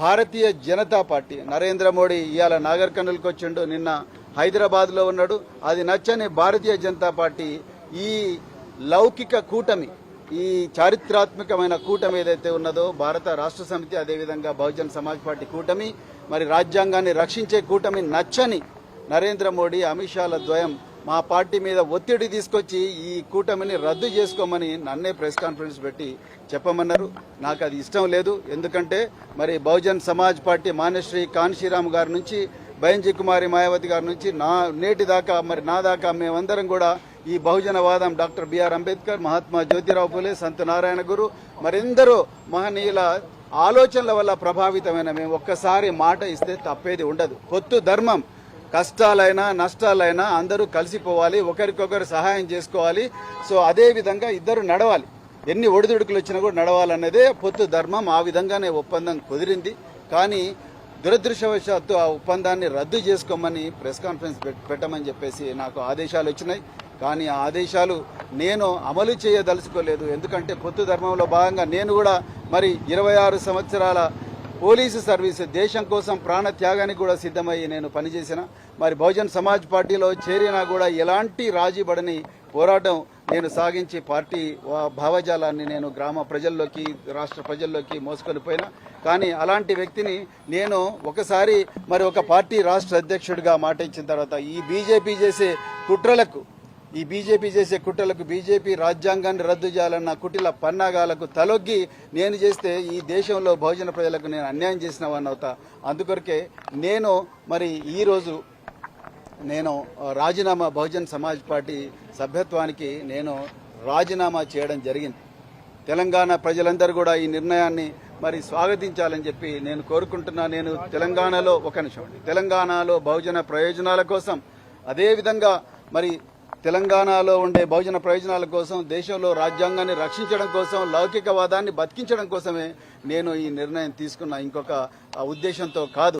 భారతీయ Janata Party Narendra Modi ఇవాళ నాగర్ కర్నూలుకి వచ్చిండు. నిన్న హైదరాబాద్లో ఉన్నాడు. అది నచ్చని భారతీయ జనతా పార్టీ ఈ లౌకిక కూటమి ఈ చారిత్రాత్మకమైన కూటమి ఏదైతే ఉన్నదో భారత రాష్ట్ర సమితి అదేవిధంగా బహుజన్ సమాజ్ పార్టీ కూటమి మరి రాజ్యాంగాన్ని రక్షించే కూటమి నచ్చని నరేంద్ర మోడీ అమిత్ షాల ద్వయం మా పార్టీ మీద ఒత్తిడి తీసుకొచ్చి ఈ కూటమిని రద్దు చేసుకోమని నన్నే ప్రెస్ కాన్ఫరెన్స్ పెట్టి చెప్పమన్నారు. నాకు అది ఇష్టం లేదు. ఎందుకంటే మరి బహుజన్ సమాజ్ పార్టీ మానేశ్రీ కాన్శీరామ్ గారి నుంచి బైంజీ కుమారి మాయావతి గారి నుంచి నా నేటి దాకా మరి నా దాకా మేమందరం కూడా ఈ బహుజనవాదం doctor B R Ambedkar Mahatma Jyotirao Phule Sant Narayana Guru మరెందరో మహనీయుల ఆలోచనల వల్ల ప్రభావితమైన మేము ఒక్కసారి మాట ఇస్తే తప్పేది ఉండదు. పొత్తు ధర్మం. కష్టాలైనా నష్టాలైనా అందరూ కలిసిపోవాలి ఒకరికొకరు సహాయం చేసుకోవాలి. సో అదే విధంగా ఇద్దరు నడవాలి. ఎన్ని ఒడిదుడుకులు వచ్చినా కూడా నడవాలన్నదే పొత్తు ధర్మం. ఆ విధంగానే ఒప్పందం కుదిరింది. కానీ దురదృష్టవశాత్తు ఆ ఒప్పందాన్ని రద్దు చేసుకోమని ప్రెస్ కాన్ఫరెన్స్ పెట్టమని చెప్పేసి నాకు ఆదేశాలు వచ్చినాయి. కానీ ఆ ఆదేశాలు నేను అమలు చేయదలుచుకోలేదు. ఎందుకంటే పొత్తు ధర్మంలో భాగంగా నేను కూడా మరి ఇరవై ఆరు సంవత్సరాల పోలీసు సర్వీస్ దేశం కోసం ప్రాణ త్యాగానికి కూడా సిద్ధమయ్యి నేను పనిచేసిన. మరి బహుజన్ సమాజ్ పార్టీలో చేరినా కూడా ఎలాంటి రాజీపడని పోరాటం నేను సాగించి పార్టీ భావజాలాన్ని నేను గ్రామ ప్రజల్లోకి రాష్ట్ర ప్రజల్లోకి మోసుకొని పోయినా. కానీ అలాంటి వ్యక్తిని నేను ఒకసారి మరి ఒక పార్టీ రాష్ట్ర అధ్యక్షుడిగా మాట ఇచ్చిన తర్వాత ఈ బీజేపీ చేసే కుట్రలకు ఈ బీజేపీ చేసే కుట్రలకు బీజేపీ రాజ్యాంగాన్ని రద్దు చేయాలన్న కుటిల పన్నాగాలకు తలొగ్గి నేను చేస్తే ఈ దేశంలో బహుజన ప్రజలకు నేను అన్యాయం చేసిన వాడిని అవుతా. అందుకొరకే నేను మరి ఈరోజు నేను రాజీనామా బహుజన్ సమాజ్ పార్టీ సభ్యత్వానికి నేను రాజీనామా చేయడం జరిగింది. తెలంగాణ ప్రజలందరూ కూడా ఈ నిర్ణయాన్ని మరి స్వాగతించాలని చెప్పి నేను కోరుకుంటున్నా. నేను తెలంగాణలో ఒక నిమిషం తెలంగాణలో బహుజన ప్రయోజనాల కోసం అదేవిధంగా మరి తెలంగాణలో ఉండే బహుజన ప్రయోజనాల కోసం దేశంలో రాజ్యాంగాన్ని రక్షించడం కోసం లౌకికవాదాన్ని బతికించడం కోసమే నేను ఈ నిర్ణయం తీసుకున్న ఇంకొక ఉద్దేశంతో కాదు.